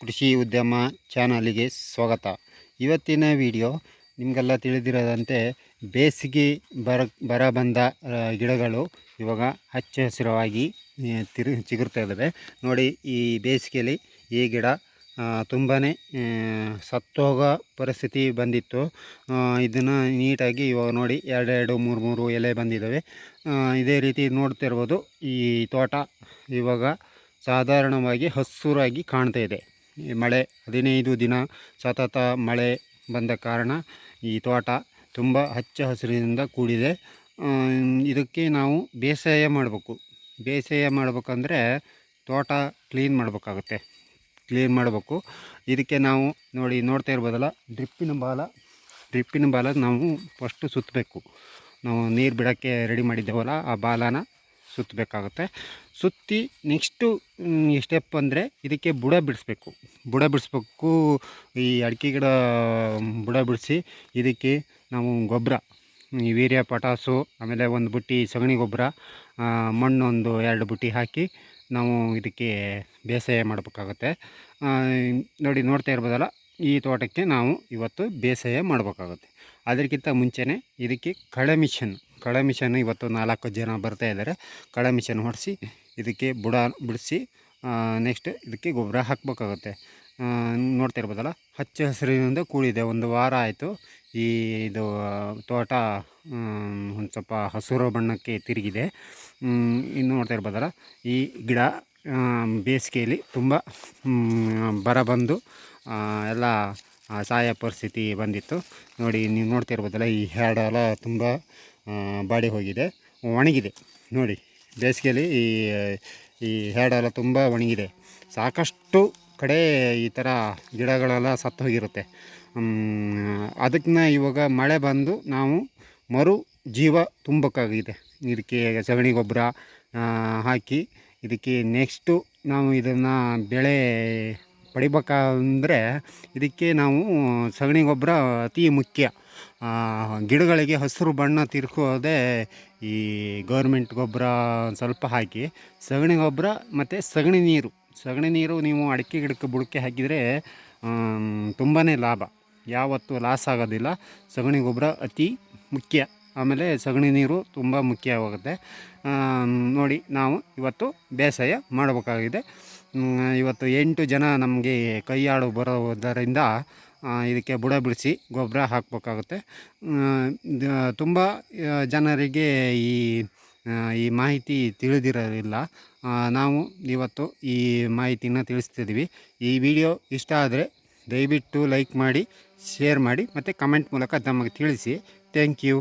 ಕೃಷಿ ಉದ್ಯಮ ಚಾನಲಿಗೆ ಸ್ವಾಗತ. ಇವತ್ತಿನ ವಿಡಿಯೋ ನಿಮಗೆಲ್ಲ ತಿಳಿದಿರೋದಂತೆ ಬೇಸಿಗೆ ಬರ ಬರ ಬಂದ ಗಿಡಗಳು ಇವಾಗ ಹಚ್ಚ ಹಸಿರವಾಗಿ ತಿರು, ಚಿಗುರ್ತಾ ಇದ್ದಾವೆ ನೋಡಿ, ಈ ಬೇಸಿಗೆಯಲ್ಲಿ ಈ ಗಿಡ ತುಂಬಾ ಸತ್ತೋಗೋ ಪರಿಸ್ಥಿತಿ ಬಂದಿತ್ತು. ಇದನ್ನು ನೀಟಾಗಿ ಇವಾಗ ನೋಡಿ ಎರಡೆರಡು, ಮೂರು ಮೂರು ಎಲೆ ಬಂದಿದ್ದಾವೆ ಇದೇ ರೀತಿ ನೋಡ್ತಿರ್ಬೋದು ಈ ತೋಟ ಇವಾಗ ಸಾಧಾರಣವಾಗಿ ಹಸುರಾಗಿ ಕಾಣ್ತಾ ಇದೆ. ಮಳೆ ಹದಿನೈದು ದಿನ ಸತತ ಮಳೆ ಬಂದ ಕಾರಣ ಈ ತೋಟ ತುಂಬ ಹಚ್ಚ ಹಸಿರಿನಿಂದ ಕೂಡಿದೆ. ಇದಕ್ಕೆ ನಾವು ಬೇಸಾಯ ಮಾಡಬೇಕು. ಬೇಸಾಯ ಮಾಡಬೇಕಂದ್ರೆ ತೋಟ ಕ್ಲೀನ್ ಮಾಡಬೇಕಾಗುತ್ತೆ. ಕ್ಲೀನ್ ಮಾಡಬೇಕು. ಇದಕ್ಕೆ ನಾವು ನೋಡಿ ನೋಡ್ತಾ ಇರ್ಬೋದಲ್ಲ, ಡ್ರಿಪ್ಪಿನ ಬಾಲ ಡ್ರಿಪ್ಪಿನ ಬಾಲ ನಾವು ಫಸ್ಟು ಸುತ್ತಬೇಕು ನಾವು ನೀರು ಬಿಡೋಕ್ಕೆ ರೆಡಿ ಮಾಡಿದ್ದೇವಲ್ಲ, ಆ ಬಾಲನ ಸುತ್ತಬೇಕಾಗುತ್ತೆ ಸುತ್ತಿ ನೆಕ್ಸ್ಟು ಸ್ಟೆಪ್ ಅಂದರೆ ಇದಕ್ಕೆ ಬುಡ ಬಿಡಿಸ್ಬೇಕು. ಬುಡ ಬಿಡಿಸ್ಬೇಕು, ಈ ಅಡಿಕೆ ಗಿಡ, ಬುಡ ಬಿಡಿಸಿ ಇದಕ್ಕೆ ನಾವು ಗೊಬ್ಬರ ಈ ವೀರ್ಯ ಪಟಾಸು, ಆಮೇಲೆ ಒಂದು ಬುಟ್ಟಿ ಸಗಣಿ ಗೊಬ್ಬರ ಮಣ್ಣು ಒಂದು ಎರಡು ಬುಟ್ಟಿ ಹಾಕಿ ನಾವು ಇದಕ್ಕೆ ಬೇಸಾಯ ಮಾಡಬೇಕಾಗತ್ತೆ. ನೋಡಿ ನೋಡ್ತಾ ಇರ್ಬೋದಲ್ಲ, ಈ ತೋಟಕ್ಕೆ ನಾವು ಇವತ್ತು ಬೇಸಾಯ ಮಾಡಬೇಕಾಗುತ್ತೆ. ಅದಕ್ಕಿಂತ ಮುಂಚೆನೇ ಇದಕ್ಕೆ ಕಳೆ ಮಿಷನ್ ಕಳೆ ಮಿಷನ್ ಇವತ್ತು ನಾಲ್ಕು ಜನ ಬರ್ತಾ ಇದ್ದಾರೆ. ಕಳೆ ಮಿಷನ್ ಹೊಡಿಸಿ ಇದಕ್ಕೆ ಬುಡ ಬಿಡಿಸಿ ನೆಕ್ಸ್ಟ್ ಇದಕ್ಕೆ ಗೊಬ್ಬರ ಹಾಕಬೇಕಾಗುತ್ತೆ. ನೋಡ್ತಾ ಇರ್ಬೋದಲ್ಲ? ಹಚ್ಚ ಹಸಿರಿನಿಂದ ಕೂಡಿದೆ. ಒಂದು ವಾರ ಆಯಿತು. ಈ, ಇದು, ತೋಟ ಒಂದು ಸ್ವಲ್ಪ ಹಸಿರು ಬಣ್ಣಕ್ಕೆ ತಿರುಗಿದೆ. ಇನ್ನು ನೋಡ್ತಾ ಇರ್ಬೋದಲ್ಲ? ಈ ಗಿಡ ಬೇಸಿಗೆಯಲ್ಲಿ ತುಂಬ ಬರ ಬಂದು ಎಲ್ಲ ಸಹಾಯ ಪರಿಸ್ಥಿತಿ ಬಂದಿತ್ತು. ನೋಡಿ, ನೀವು ನೋಡ್ತಾ ಇರ್ಬೋದಲ್ಲ, ಈ ಹ್ಯಾಡೆಲ್ಲ ತುಂಬ ಬಾಡಿ ಹೋಗಿದೆ, ಒಣಗಿದೆ. ನೋಡಿ. ಬೇಸಿಗೆಯಲ್ಲಿ ಈ ಈ ಹೇಡೆಲ್ಲ ತುಂಬ ಒಣಗಿದೆ. ಸಾಕಷ್ಟು ಕಡೆ ಈ ಥರ ಗಿಡಗಳೆಲ್ಲ ಸತ್ತು ಹೋಗಿರುತ್ತೆ. ಅದಕ್ಕೆ ಇವಾಗ ಮಳೆ ಬಂದು ನಾವು ಮರು ಜೀವ ತುಂಬಕ್ಕಾಗಿದೆ. ಇದಕ್ಕೆ ಸಗಣಿ ಗೊಬ್ಬರ ಹಾಕಿ ಇದಕ್ಕೆ ನೆಕ್ಸ್ಟು ನಾವು ಇದನ್ನು ಬೆಳೆ ಪಡಿಬೇಕಂದ್ರೆ ಇದಕ್ಕೆ ನಾವು ಸಗಣಿ ಗೊಬ್ಬರ ಅತಿ ಮುಖ್ಯ. ಗಿಡಗಳಿಗೆ ಹಸಿರು ಬಣ್ಣ ತಿರ್ಕೋದೇ ಈ ಗೌರ್ಮೆಂಟ್ ಗೊಬ್ಬರ ಸ್ವಲ್ಪ ಹಾಕಿ, ಸಗಣಿ ಗೊಬ್ಬರ ಮತ್ತು ಸಗಣಿ ನೀರು. ಸಗಣಿ ನೀರು ನೀವು ಅಡಿಕೆ ಗಿಡಕ್ಕೆ ಬುಡಕ್ಕೆ ಹಾಕಿದರೆ ತುಂಬಾ ಲಾಭ. ಯಾವತ್ತೂ ಲಾಸ್ ಆಗೋದಿಲ್ಲ. ಸಗಣಿ ಗೊಬ್ಬರ ಅತಿ ಮುಖ್ಯ. ಆಮೇಲೆ ಸಗಣಿ ನೀರು ತುಂಬ ಮುಖ್ಯವಾಗುತ್ತೆ. ನೋಡಿ ನಾವು ಇವತ್ತು ಬೇಸಾಯ ಮಾಡಬೇಕಾಗಿದೆ. ಇವತ್ತು ಎಂಟು ಜನ ನಮಗೆ ಕೈಯಾಡು ಬರೋದರಿಂದ ಇದಕ್ಕೆ ಬುಡ ಬಿಡಿಸಿ ಗೊಬ್ಬರ ಹಾಕಬೇಕಾಗುತ್ತೆ. ತುಂಬ ಜನರಿಗೆ ಈ ಈ ಮಾಹಿತಿ ತಿಳಿದಿರಲಿಲ್ಲ. ನಾವು ಇವತ್ತು ಈ ಮಾಹಿತಿನ ತಿಳಿಸ್ತಿದ್ವಿ ಈ ವಿಡಿಯೋ ಇಷ್ಟ ಆದರೆ ದಯವಿಟ್ಟು ಲೈಕ್ ಮಾಡಿ, ಶೇರ್ ಮಾಡಿ, ಮತ್ತು ಕಮೆಂಟ್ ಮೂಲಕ ನಮಗೆ ತಿಳಿಸಿ. Thank you.